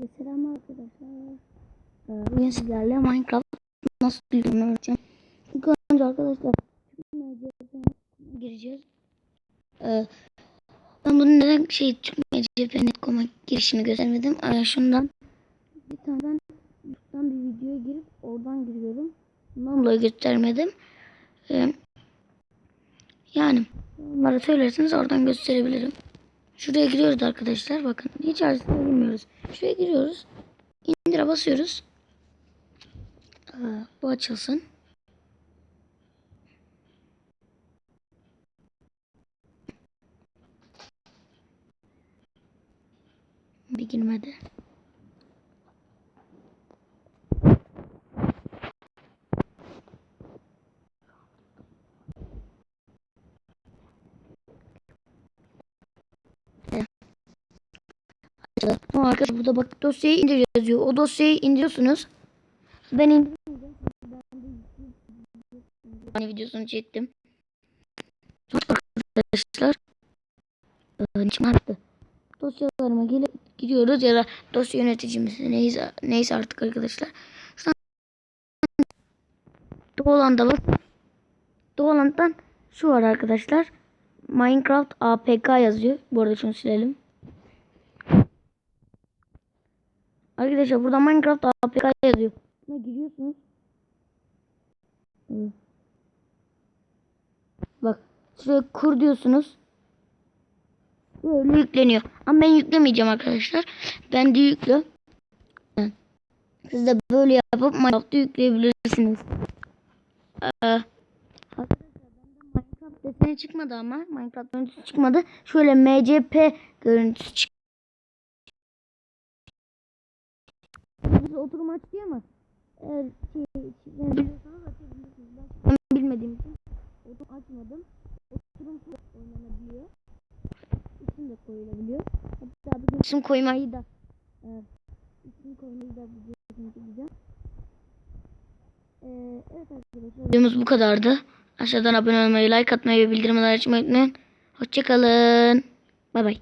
Selam arkadaşlar. Ee, Bugün sizlerle Minecraft nasıl yürüdüğünü öğreteceğim. İlk önce arkadaşlar gireceğiz. Ee, ben bunun neden şey MCP.com'a girişini göstermedim. Ee, şundan bir tane ben bir videoya girip oradan giriyorum. Bundan dolayı göstermedim. Ee, yani onlara söylerseniz oradan gösterebilirim. Şuraya giriyoruz arkadaşlar. Bakın hiç haricinde girmiyoruz. Şuraya giriyoruz. İndire basıyoruz. Bu açılsın. Bir girmedi. Ama arkadaşlar burada bak dosyayı indir yazıyor. O dosyayı indiriyorsunuz. Ben indirmeyeceğim. Ben videosunu çektim. Arkadaşlar. Ee, içim arttı. Dosyalarıma gelip gidiyoruz ya da dosya yöneticimiz neyse, neyse artık arkadaşlar. Doğulan'da bak. Doğulan'dan şu var arkadaşlar. Minecraft APK yazıyor. Bu arada şunu silelim. Arkadaşlar burada Minecraft APK yazıyor. Buna giriyorsunuz. Bak şuraya kur diyorsunuz. Böyle yükleniyor. Ama ben yüklemeyeceğim arkadaşlar. Ben de yüklü. Siz de böyle yapıp Minecraft'ı yükleyebilirsiniz. Ee, Minecraft deseni çıkmadı ama Minecraft görüntüsü çıkmadı. Şöyle MCP görüntüsü çıktı. Biz oturum açtı ama eğer şey, yani biliyorsanız açabilirsiniz. Ben bilmediğim için oturum açmadım. Oturum oynanabiliyor. İsim de koyulabiliyor. Hatta bir isim koymayı da e, isim koymayı da videosunu çekeceğim. E, evet arkadaşlar. Videomuz bu kadardı. Aşağıdan abone olmayı, like atmayı ve bildirimleri açmayı unutmayın. Hoşçakalın. Bay bay.